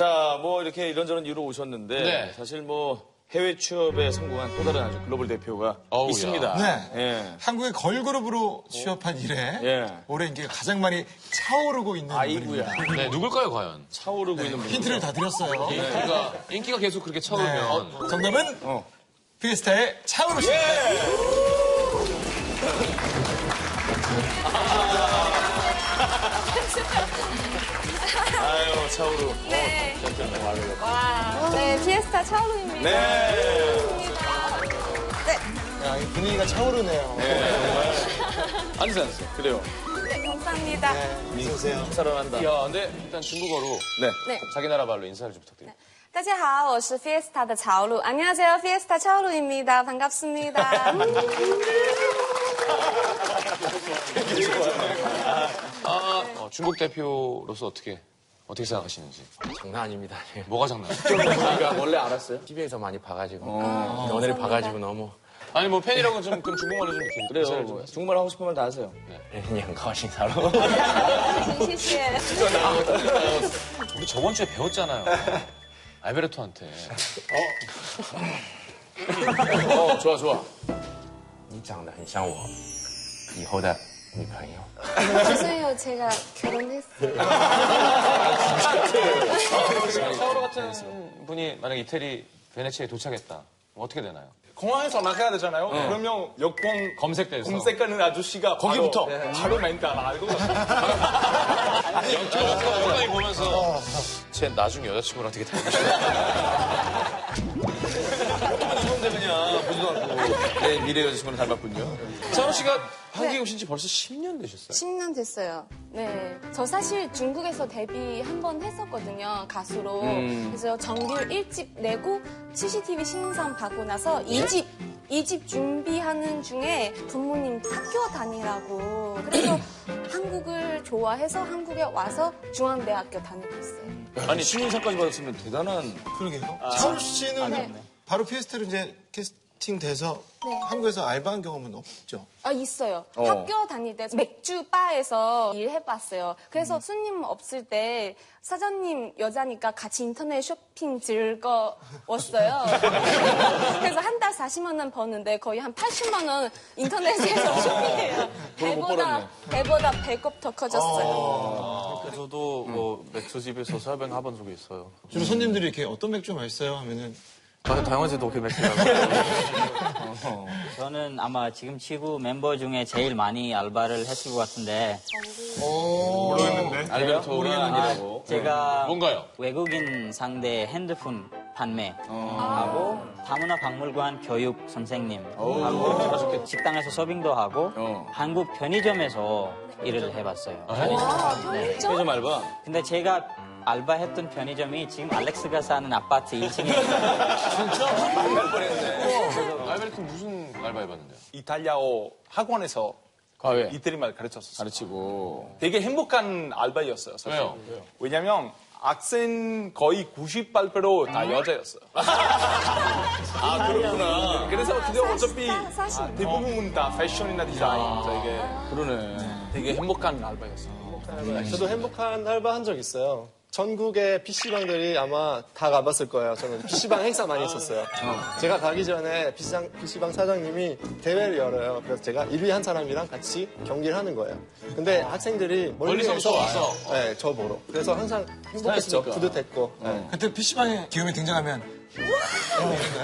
자, 뭐 이렇게 이런저런 이유로 오셨는데 네. 사실 뭐 해외 취업에 성공한 또 다른 아주 글로벌 대표가 어우야. 있습니다. 네. 예. 한국의 걸그룹으로 취업한 이래 예. 올해 인기가 가장 많이 차오르고 있는 아이고야. 분입니다. 네, 누굴까요, 과연? 차오르고 있는 분. 힌트를 다 드렸어요. 네. 인기가, 인기가 계속 그렇게 차오르면. 정답은 어. 피에스타의 차오르 씨. 아유, 차오르. 네. 깜짝 놀라요. 와. 네, 피에스타 차오르입니다. 네. 네. 야, 이 분위기가 차오르네요. 앉으세요, 앉으세요. 그래요. 네, 감사합니다. 미소세요. 사랑한다. 야, 근데 일단 중국어로 네. 네. 자기 나라 말로 인사를 좀 부탁드립니다. 大家好，我是 Fiesta 的曹露。안녕하세요 Fiesta 차오루입니다. 반갑습니다. 아, 어, 중국 대표로서 어떻게, 어떻게 생각하시는지. 장난 아닙니다. 뭐가 장난? 그러니까 원래 알았어요? TV에서 많이 봐가지고 오늘 봐가지고 너무 아니, 뭐 팬이라고 좀, 그럼 중국말로 좀 이렇게. 그래요. 인사를 뭐, 좀. 중국말 하고 싶으면 다 하세요. 그냥 네, 가오신사로 谢谢。 우리 저번 주에 배웠잖아요. 알베르토한테. 어, 좋아, 좋아. 你长得很像我以后的 니까요. 죄송해요. 제가 결혼했어요. 아, 네. 서울 같은 분이 만약 이태리 베네치아에 도착했다. 어떻게 되나요? 공항에서 나가야 되잖아요. 네. 그러면 여권 검색대에서 검색하는 아저씨가 거기부터 네, 바로, 바로 멘다 말고 공항에 보면서 쟤 나중에 여자친구랑 되게 닮고 싶어. 않고. 네, 미래 여자친구는 닮았군요. 차오르 씨가 한국에 오신 지 벌써 10년 되셨어요. 10년 됐어요. 네. 저 사실 중국에서 데뷔 한 번 했었거든요. 가수로. 그래서 정규 1집 내고 CCTV 신인상 받고 나서 2집, 2집 준비하는 중에 부모님 학교 다니라고. 그래서 한국을 좋아해서 한국에 와서 중앙대학교 다니고 있어요. 아니, 신인상까지 받았으면 대단한. 그러게요. 차오르 씨는 네. 바로 피에스타로 이제 캐스 팅 돼서 네. 한국에서 알바한 경험은 없죠. 아, 있어요. 어. 학교 다닐 때 맥주 바에서 일해봤어요. 그래서 손님 없을 때 사장님 여자니까 같이 인터넷 쇼핑 즐거웠어요. 그래서 한 달 40만 원 버는데 거의 한 80만 원 인터넷에서 쇼핑해요. 돈을 못 배보다. 배보다 배꼽 더 커졌어요. 저도 뭐 맥주집에서 설빙해본 적이 있어요. 주로 손님들이 이렇게 어떤 맥주 맛있어요 하면은 다- 다양하지 독일 맥주라고. 저는 아마 지금 치구 멤버 중에 제일 많이 알바를 했을 것 같은데 알베르토가 아니라고. 제가 뭔가요? 외국인 상대 핸드폰 판매하고 다문화 박물관 교육 선생님 하고 식당에서 서빙도 하고 어. 한국 편의점에서 일을 해봤어요. 네. 편의점 알바. 근데 제가 알바했던 편의점이 지금 알렉스가 사는 아파트 1층에 있어요. 알베르토 무슨 알바 해봤는데요? 이탈리아어 학원에서 과외. 이태리 말 가르쳤었어요. 가르치고. 되게 행복한 알바였어요. 사실. 왜요? 왜냐면 학생 거의 98%다 여자였어요. 아, 그렇구나. 그래서 근데 어차피 사실. 대부분 다 패션이나 디자인 되게 그러네. 되게 행복한 알바였어요. 저도 행복한 알바 한 적 있어요. 전국의 PC방들이 아마 다 가봤을 거예요. 저는 PC방 행사 많이 했었어요. 제가 가기 전에 PC방, PC방 사장님이 대회를 열어요. 그래서 제가 1위 한 사람이랑 같이 경기를 하는 거예요. 근데 학생들이 멀리서 와서? 와요. 네, 저 보러. 그래서 항상 행복했죠. 뿌듯했고. 네. 그때 PC방에 기욤이 등장하면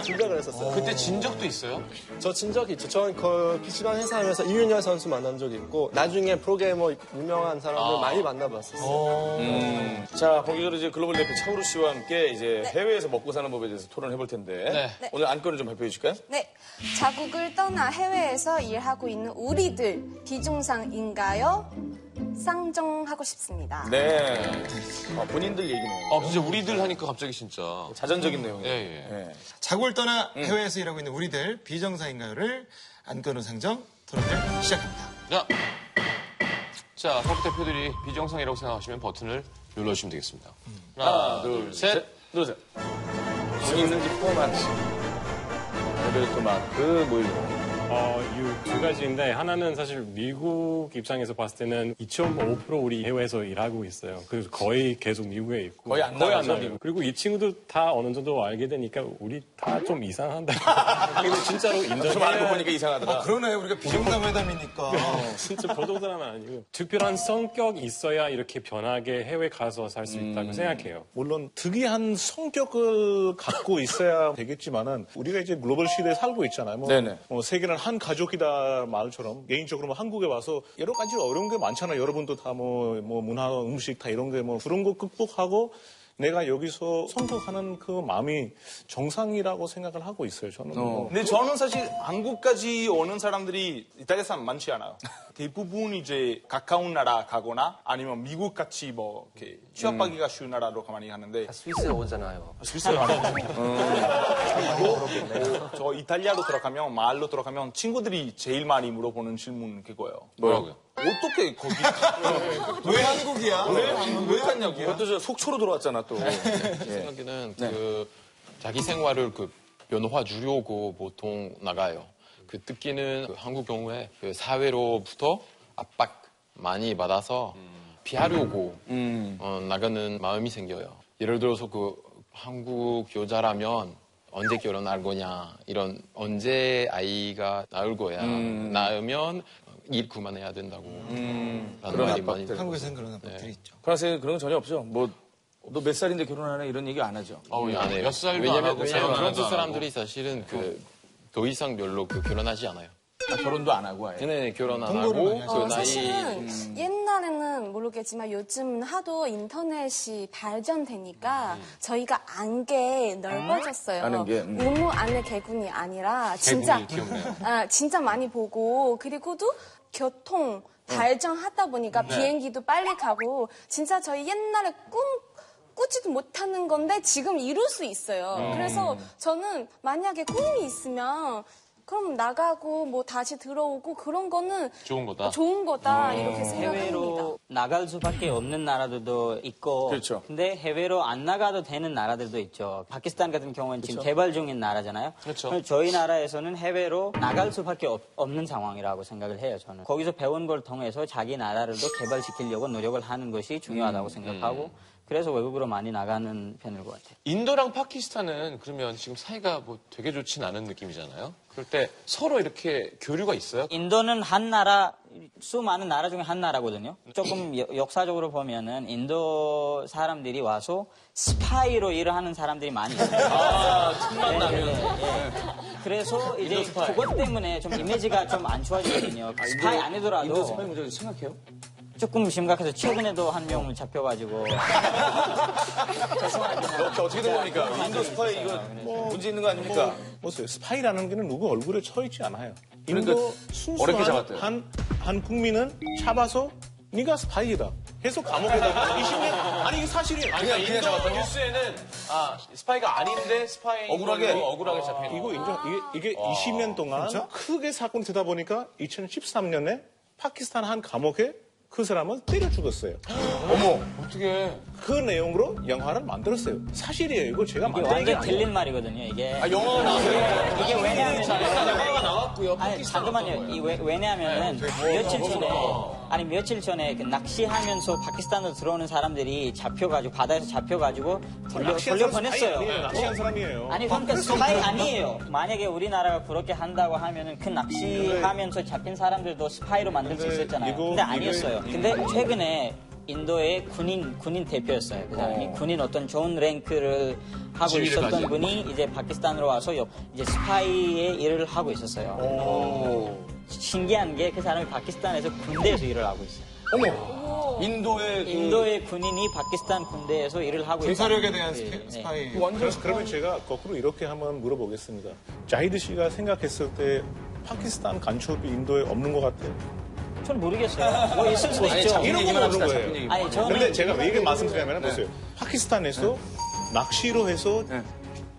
긴장을 했었어요. 그때 진 적도 있어요? 저 진 적이 있죠. 저는 그 PC방 행사하면서 이윤열 선수 만난 적이 있고 나중에 프로게이머 유명한 사람들 많이 만나봤었어요. 자, 본격적으로 이제 글로벌 대표 차우루 씨와 함께 이제 해외에서 먹고 사는 법에 대해서 토론해 볼 텐데. 네. 오늘 안건을 좀 발표해 주실까요? 네. 자국을 떠나 해외에서 일하고 있는 우리들 비정상인가요? 쌍정하고 싶습니다. 네. 아, 본인들 얘기네요. 아, 진짜 우리들 하니까 갑자기 진짜. 자전적인 내용이에요. 예, 예. 네. 자국을 떠나 해외에서 일하고 있는 우리들 비정상인가요를 안건우 상정 토론을 시작합니다. 자, 자, 석 대표들이 비정상이라고 생각하시면 버튼을 눌러주시면 되겠습니다. 하나, 둘, 셋. 누르세요. 중이 있는지 포함한 알베르토 마크 모이고. 어, 이두 가지인데 하나는 사실 미국 입장에서 봤을 때는 2.5% 우리 해외에서 일하고 있어요. 그래서 거의 계속 미국에 있고 거의 안 나가죠, 나가요. 미국. 그리고 이 친구들 다 어느 정도 알게 되니까 우리 다 좀 이상한다. 근데 진짜로 좀 알고 보니까 이상하더라. 그러네. 우리가 비정상 회담이니까. 진짜 보통 사람은 아니고 특별한 성격이 있어야 이렇게 변하게 해외 가서 살 수 있다고 생각해요. 물론 특이한 성격을 갖고 있어야 되겠지만은 우리가 이제 글로벌 시대에 살고 있잖아요. 뭐, 네네. 뭐 세계는 한 가족이다 말처럼 개인적으로 뭐 한국에 와서 여러 가지 어려운 게 많잖아요. 여러분도 다 뭐 뭐 문화 음식 다 이런 게 뭐 그런 거 극복하고 내가 여기서 성공하는 그 마음이 정상이라고 생각을 하고 있어요. 저는. 뭐. 근데 저는 사실 한국까지 오는 사람들이 이탈리아 사람 많지 않아요. 대부분 이제 가까운 나라 가거나 아니면 미국 같이 뭐 이렇게 취업하기가 쉬운 나라로 많이 가는데 스위스 오잖아요. 스위스에 많이 그리고 저 이탈리아로 들어가면 마을로 들어가면 친구들이 제일 많이 물어보는 질문 그거예요. 뭐라고요? 어떻게 거기 왜 한국이야? 왜 한국? 왜 갔냐고. 그것도 저 속초로 들어왔잖아 또. 생각에는 그 자기 생활을 그 변화 주려고 보통 나가요. 그 특히는 그 한국 경우에 그 사회로부터 압박 많이 받아서 피하려고 어, 나가는 마음이 생겨요. 예를 들어서 그 한국 여자라면 언제 결혼할 거냐 이런 언제 아이가 나올 거야 낳으면 일 그만해야 된다고 라는 말이 많이 들어요. 한국에서는 그런 아빠들이 있죠. 프랑스에 그런 거 전혀 없죠. 뭐 너 몇 살인데 결혼하네 이런 얘기 안 하죠. 어우, 안 해요. 몇 살도 안 왜냐면, 하고 왜냐면 결혼도 프랑스 안 사람들이 사실은 그 더 이상 별로 그 결혼하지 않아요. 아, 결혼도 안 하고 아예. 네, 결혼 안 동거를 하고 많이. 그 어, 나이 사실은 옛날에는 모르겠지만 요즘 하도 인터넷이 발전되니까 저희가 안개 넓어졌어요. 아는 게, 음. 우무 안의 개군이 아니라 진짜 귀엽네요. 아, 진짜 많이 보고 그리고도 교통 발전하다 보니까 비행기도 빨리 가고 진짜 저희 옛날에 꿈 꾸지도 못하는 건데 지금 이룰 수 있어요. 그래서 저는 만약에 꿈이 있으면 그럼 나가고 뭐 다시 들어오고 그런 거는 좋은 거다. 좋은 거다 이렇게 생각합니다. 해외로 나갈 수밖에 없는 나라들도 있고 그렇죠. 근데 해외로 안 나가도 되는 나라들도 있죠. 파키스탄 같은 경우는 지금 개발 중인 나라잖아요. 그렇죠. 저희 나라에서는 해외로 나갈 수밖에 없, 는 상황이라고 생각을 해요. 저는 거기서 배운 걸 통해서 자기 나라를 더 개발시키려고 노력을 하는 것이 중요하다고 생각하고 그래서 외국으로 많이 나가는 편일 것 같아요. 인도랑 파키스탄은 그러면 지금 사이가 뭐 되게 좋진 않은 느낌이잖아요. 그럴 때 서로 이렇게 교류가 있어요? 인도는 한 나라 수많은 나라 중에 한 나라거든요. 조금 여- 역사적으로 보면은 인도 사람들이 와서 스파이로 일을 하는 사람들이 많이 있어요. 아, 그래서 이제 그것 때문에 좀 이미지가 좀 안 좋아지거든요. 스파이 아니더라도 인도 스파이 문제 생각해요? 조금 심각해서 최근에도 한 명 잡혀가지고 어떻게 어떻게 된 겁니까? 인도 스파이 이거 문제 있는 거 아닙니까? 보세요. 스파이라는 게는 누구 얼굴에 쳐 있지 않아요. 그러니까 인도 어렵게 순수한 잡았대요. 한, 한 국민은 잡아서 네가 스파이다. 해서 감옥에다가 20년 아니 이게 사실이에요. 그냥 그냥 잡았다고? 뉴스에는 아 스파이가 아닌데 스파이 억울하게? 억울하게 잡힌 이거 인정 이게, 이게 20년 동안 크게 사건이 되다 보니까 2013년에 파키스탄 한 감옥에 그 사람은 때려 죽었어요. 어머. 어떻게 그 내용으로 영화를 만들었어요. 사실이에요. 이거 제가 이게 만든 게 완전 아니에요. 틀린 말이거든요. 이게 아, 영화가 나왔어요? 이게 왜냐하면 영화가 나왔고요. 아니 잠깐만요. 이 왜, 왜냐하면은 며칠 전에 아니 며칠 전에 그 낚시하면서 파키스탄으로 들어오는 사람들이 잡혀가지고 바다에서 잡혀가지고 돌려 낚시한 돌려 사람 스파이 아니에요. 보냈어요. 낚시한 사람이에요. 아니 그러니까 스파이 아니에요. 만약에 우리나라가 그렇게 한다고 하면은 그 낚시하면서 잡힌 사람들도 스파이로 만들 수 근데 있었잖아요. 근데 아니었어요. 근데 최근에 인도의 군인 군인 대표였어요. 그 사람이 군인 어떤 좋은 랭크를 하고 있었던 가지고. 분이 이제 파키스탄으로 와서 여- 이제 스파이의 일을 하고 있었어요. 신기한 게 그 사람이 파키스탄에서 군대에서 일을 하고 있어요. 어머. 인도의 그 인도의 군인이 파키스탄 군대에서 일을 하고 있어요. 대사력에 대한 네, 스페- 네. 스파이. 그럼, 그러면 제가 거꾸로 이렇게 한번 물어보겠습니다. 자히드 씨가 생각했을 때 파키스탄 간첩이 인도에 없는 것 같아요. 전 모르겠어요. 뭐 있을 수도 있죠. 이런 건 없는 거예요. 아니 저는 근데 제가 왜 이게 말씀드리냐면 보세요. 파키스탄에서 낚시로 해서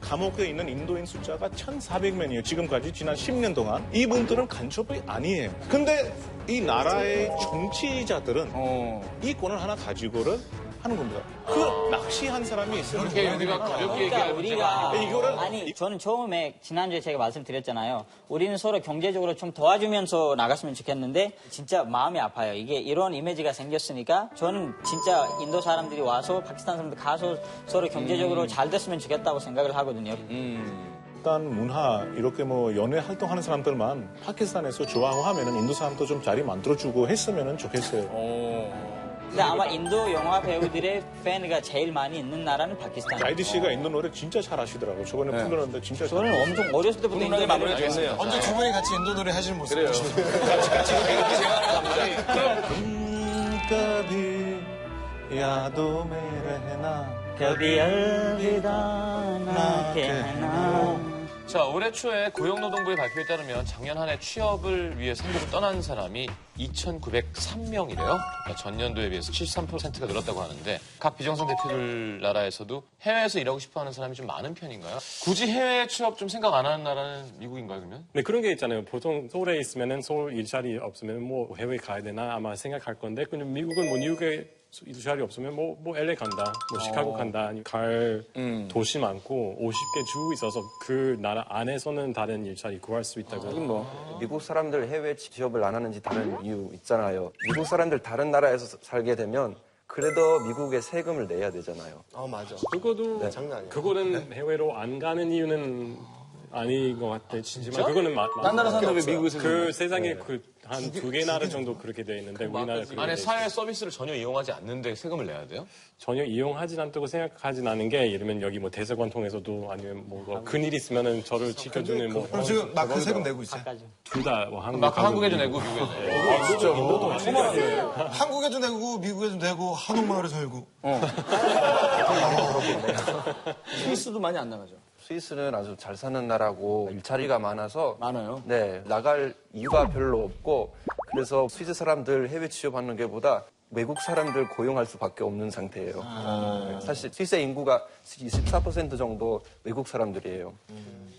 감옥에 있는 인도인 숫자가 1,400명이에요. 지금까지 지난 10년 동안. 이분들은 간첩이 아니에요. 근데 이 나라의 정치자들은 어. 이 권을 하나 가지고는 하는 겁니다. 그 낚시한 사람이 있어요. 그렇게 우리가 가볍게 그러니까 얘기하는 우리가 이거를 아니 저는 처음에 지난주에 제가 말씀드렸잖아요. 우리는 서로 경제적으로 좀 도와주면서 나갔으면 좋겠는데 진짜 마음이 아파요. 이게 이런 이미지가 생겼으니까 저는 진짜 인도 사람들이 와서 파키스탄 사람들 가서 서로 경제적으로 잘 됐으면 좋겠다고 생각을 하거든요. 일단 문화 이렇게 뭐 연애 활동하는 사람들만 파키스탄에서 좋아하고 하면은 인도 사람도 좀 자리 만들어주고 했으면 좋겠어요. 근데 아마 인도 영화 배우들의 팬가 제일 많이 있는 나라는 파키스탄. 아이디 씨가 인도 노래 진짜 잘하시더라고요. 저번에 불렀는데 진짜 저는 잘. 엄청 어렸을 때부터 인도 노래를 마무리해주겠네요. 언제 두 분이 같이 인도 노래 하시는 모습 그래요. कभी यादों में रहना कभी अलविदा ना कहना 자, 올해 초에 고용노동부의 발표에 따르면 작년 한 해 취업을 위해 한국을 떠난 사람이 2,903명이래요. 그러니까 전년도에 비해서 73%가 늘었다고 하는데 각 비정상 대표들 나라에서도 해외에서 일하고 싶어 하는 사람이 좀 많은 편인가요? 굳이 해외 취업 좀 생각 안 하는 나라는 미국인가요, 그러면? 네, 그런 게 있잖아요. 보통 서울에 있으면은 서울 일자리 없으면 뭐 해외 가야 되나 아마 생각할 건데, 근데 미국은 뭐 뉴욕에 일자리 없으면 뭐, 뭐 LA 간다, 뭐 시카고 간다, 아니, 갈 도시 많고 50개 주 있어서 그 나라 안에서는 다른 일자리 구할 수 있다고. 뭐 미국 사람들 해외 취업을 안 하는지 다른 이유 있잖아요. 미국 사람들 다른 나라에서 살게 되면 그래도 미국에 세금을 내야 되잖아요. 아 맞아. 그거도 장난 아니야. 그거는 해외로 안 가는 이유는 아닌 것 같아. 진짜? 그거는 마, 딴 나라 사람들 왜 미국에서 그 세상에 그 한 두 개 나라 정도 그렇게 돼 있는데 우리나라 그게 안에 돼 사회 서비스를 전혀 이용하지 않는데 세금을 내야 돼요? 전혀 이용하진 않다고 생각하진 않은 게 예를 들면 여기 뭐 대사관 통해서도 아니면 뭐 큰일 있으면은 저를 지켜주는 뭐 그럼 지금 마크 세금 내고 있어요. 둘다뭐 한국 막 한국에도 내고 미국에도 내고. 한국에도 내고 미국에도 내고 한옥마을에 살고. 스위스도 많이 안 나가죠. 스위스는 아주 잘 사는 나라고 일자리가 많아서 많아요. 네 나갈 이유가 별로 없고 그래서 스위스 사람들 해외 취업하는 게보다 외국 사람들 고용할 수밖에 없는 상태예요. 네, 사실 스위스의 인구가 24% 정도 외국 사람들이에요.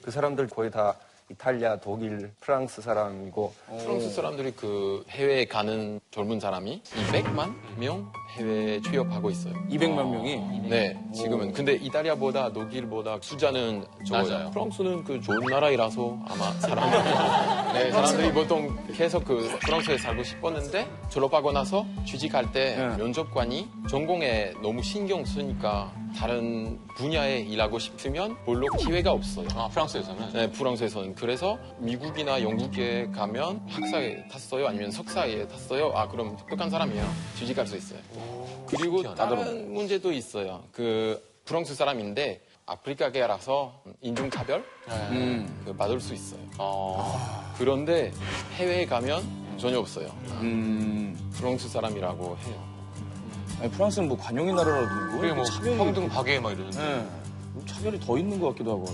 그 사람들 거의 다 이탈리아, 독일, 프랑스 사람이고 프랑스 사람들이 그 해외에 가는 젊은 사람이 200만 명 해외 취업하고 있어요. 200만 명이. 네, 지금은. 근데 이탈리아보다 독일보다 숫자는 적어요. 프랑스는 그 좋은 나라이라서 아마 사람, 네, 사람들이 보통 계속 그 프랑스에 살고 싶었는데 졸업하고 나서 취직할 때 면접관이 전공에 너무 신경 쓰니까 다른 분야에 일하고 싶으면 별로 기회가 없어요. 아, 프랑스에서는? 네, 프랑스에서는. 그래서 미국이나 영국에 가면 학사에 탔어요? 아니면 석사에 탔어요? 아, 그럼 똑똑한 사람이에요. 취직할 수 있어요. 그리고 다른 문제도 있어요. 그 프랑스 사람인데 아프리카계라서 인종차별 그 받을 수 있어요. 그런데 해외에 가면 전혀 없어요. 프랑스 사람이라고 해요. 아니, 프랑스는 뭐 관용의 나라라도 뭐 그게 뭐 차별이 평등 박애 막 이러는데. 네. 차별이 더 있는 것 같기도 하고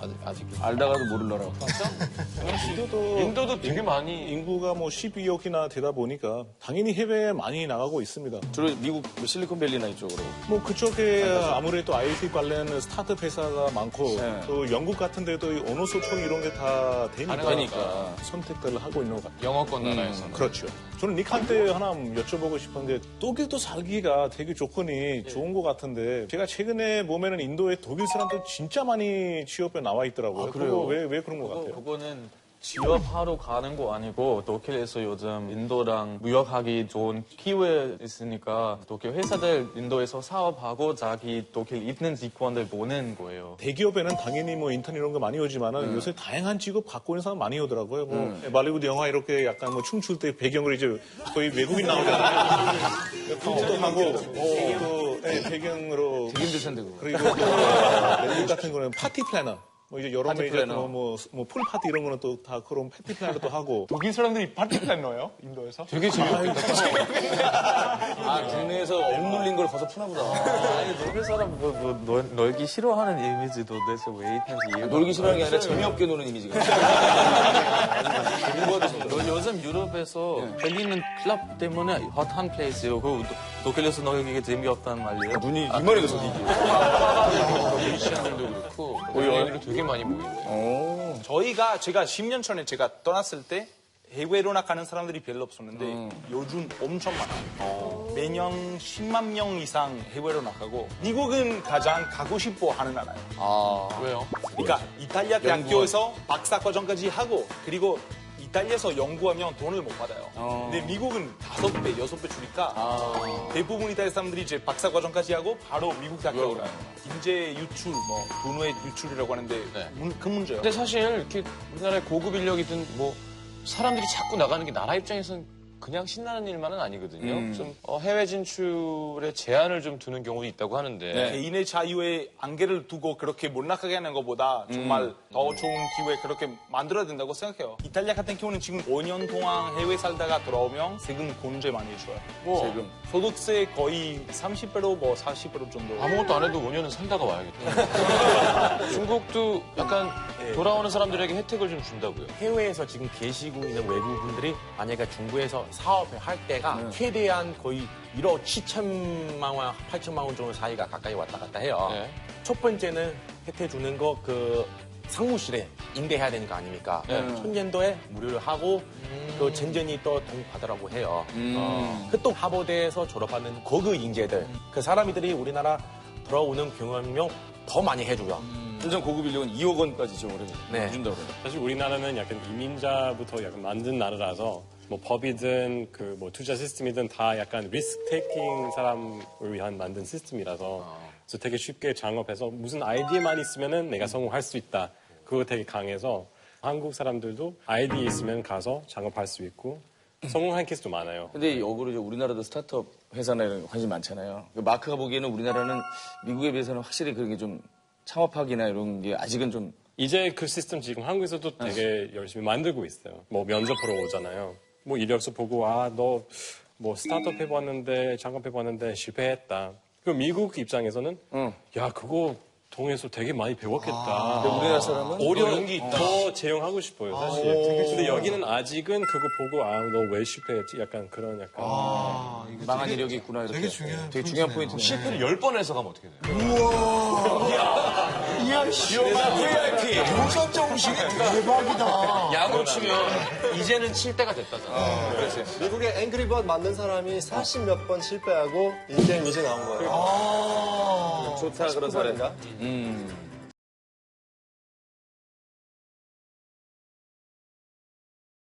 아직, 아직. 알다가도 모를 나라. 인도도 인도도 되게 많이 인구가 뭐 12억이나 되다 보니까 당연히 해외에 많이 나가고 있습니다. 주로 미국 뭐 실리콘밸리나 이쪽으로. 뭐 그쪽에 아무래도 IT 관련 스타트업 회사가 많고 네. 또 영국 같은 데도 이 언어 소통 이런 게 다 되니까, 가능하니까. 선택들을 하고 있는 것 같아요. 영어권 나라에서는. 그렇죠. 저는 닉한테 하나 여쭤보고 싶은데 독일도 살기가 되게 조건이 좋은 것 같은데 제가 최근에 보면은 인도에 독일 사람들 진짜 많이 취업에 나와 있더라고요. 그거 왜, 왜 그런 것 같아요? 그거는 취업하러 가는 거 아니고 독일에서 요즘 인도랑 무역하기 좋은 기회 있으니까 독일 회사들 인도에서 사업하고 자기 독일 있는 직원들 보낸 거예요. 대기업에는 당연히 뭐 인턴 이런 거 많이 오지만은 요새 다양한 직업 갖고 있는 사람 많이 오더라고요. 뭐 말리우드 영화 이렇게 약간 뭐 춤출 때 배경으로 이제 거의 외국인 나오잖아요. 그것도 하고 어, 또 예, 배경으로 되게 힘들 텐데. 그리고 또 외국 같은 거는 파티 플래너. 뭐 이제 이제 플래너. 뭐뭐풀 파티 이런 거는 또 다 그런 파티 플래너 도 하고 독일 사람들이 파티 플래너예요? 인도에서? 되게 재밌다. 아, 국내에서 억눌린 걸 거서 푸나 보다. 아니, 독일 사람 뭐, 뭐 놀, 놀기 싫어하는 이미지 도대체 왜 있는지 이해가 놀기 싫어하는 게 아니라 재미없게 노는 이미지가. 요- 요즘 유럽에서 베리는 클럽 때문에 핫한 플레이스예요. 그 도- 독일에서 놀기가 재미없단 말이에요. 눈이 이만해서 저기. 뮤지션들도 그렇고 연예인들도 되게 많이 모이는데. 저희가 제가 10년 전에 제가 떠났을 때 해외로 나가는 사람들이 별로 없었는데 요즘 엄청 많아요. 매년 10만 명 이상 해외로 나가고 미국은 가장 가고 싶어 하는 나라예요. 왜요? 그러니까 이탈리아 대학교에서 박사 과정까지 하고 그리고 이탈리아에서 연구하면 돈을 못 받아요. 근데 미국은 다섯 배, 여섯 배 주니까 대부분 이탈리아 사람들이 이제 박사 과정까지 하고 바로 미국 대학교로 가요. 인재 유출, 뭐 돈의 유출이라고 하는데 네. 문- 그 문제예요. 근데 사실 이렇게 우리나라의 고급 인력이든 뭐 사람들이 자꾸 나가는 게 나라 입장에서는 그냥 신나는 일만은 아니거든요. 좀 어, 해외 진출에 제한을 좀 두는 경우도 있다고 하는데 개인의 자유에 안개를 두고 그렇게 못 나가게 하는 것보다 정말 더 좋은 기회 그렇게 만들어야 된다고 생각해요. 이탈리아 같은 경우는 지금 5년 동안 해외 살다가 돌아오면 세금 공제 많이 해줘요. 세금. 소득세 거의 30배로 뭐 40배로 정도. 아무것도 안 해도 5년은 살다가 와야겠다. 중국도 약간 돌아오는 사람들에게 혜택을 좀 준다고요. 해외에서 지금 계시고 있는 외국분들이 만약에 중국에서 사업을 할 때가 최대한 거의 1억 7천만 원, 8천만 원 정도 사이가 가까이 왔다 갔다 해요. 네. 첫 번째는 혜택 주는 거 그 상무실에 임대해야 되는 거 아닙니까? 천년도에 무료를 하고 그 전전이 또 돈 받으라고 해요. 어, 그또 하버드에서 졸업하는 고급 인재들 그 사람들이 우리나라 들어오는 경험용 더 많이 해줘요. 현장 고급 인력은 2억 원까지 지원을 네. 해준다고 그래요. 사실 우리나라는 약간 이민자부터 약간 만든 나라라서 뭐 법이든 그 뭐 투자 시스템이든 다 약간 리스크 테이킹 사람을 위한 만든 시스템이라서 그래서 되게 쉽게 창업해서 무슨 아이디어만 있으면은 내가 성공할 수 있다. 그거 되게 강해서 한국 사람들도 아이디어 있으면 가서 창업할 수 있고 성공한 케이스도 많아요. 근데 역으로 이제 우리나라도 스타트업 회사나 관심 많잖아요. 그 마크가 보기에는 우리나라는 미국에 비해서는 확실히 그런 게 좀 창업하기나 이런 게 아직은 좀 이제 그 시스템 지금 한국에서도 되게 열심히 만들고 있어요. 뭐 면접 보러 오잖아요. 뭐 이력서 보고 아 너 뭐 스타트업 해봤는데 창업해봤는데 실패했다. 그 미국 입장에서는 야 그거 통해서 되게 많이 배웠겠다. 근데 우리나라 사람은 오히려 용기 있다. 더 채용하고 싶어요 사실. 근데 여기는 아직은 그거 보고 아 너 왜 실패했지? 약간 그런 약간 망한 이력이 있구나 이렇게. 되게 중요한 되게 중요한 포인트네. 실패를 10번 해서 가면 어떻게 돼요? 이야, 씨. VIP. 도전자 음식이 대박이다. 야구 치면 이제는 칠 때가 됐다잖아. 그렇지. 미국의 앵그리버드 만든 사람이 40 몇 번 실패하고 인생 이제 나온 거예요. 아. 좋다 그런 사례. 인가 음.